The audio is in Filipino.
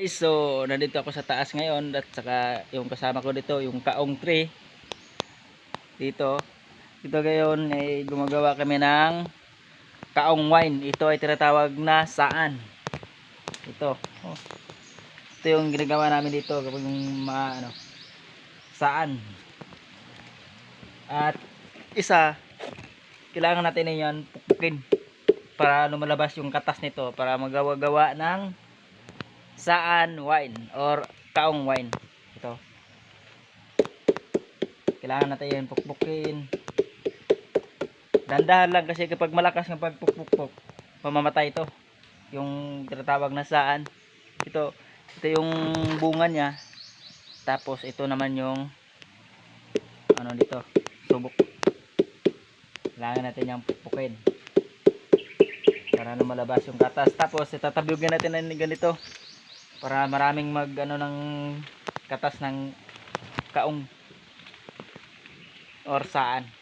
Guys, so nandito ako sa taas ngayon at saka yung kasama ko dito, yung kaong tree. Dito. Dito ngayon ay gumagawa kami ng kaong wine. Ito ay tinatawag na saan. Ito. Oh. Ito yung ginagawa namin dito kapag yung mga ano, saan. At isa, kailangan natin yan pukpukin para lumalabas yung katas nito para magawa-gawa ng saan wine? Or kaong wine? Ito. Kailangan natin yan pukpukin. Dandahan lang kasi kapag malakas ng pagpukpukpuk mamamatay ito. Yung tinatawag na saan. Ito ito yung bunga niya. Tapos ito naman yung ano dito subok. Kailangan natin yung pukpukin. Para lumalabas yung katas tapos itatabyugin natin ng ganito para maraming mag ano ng katas ng kaong. Or saan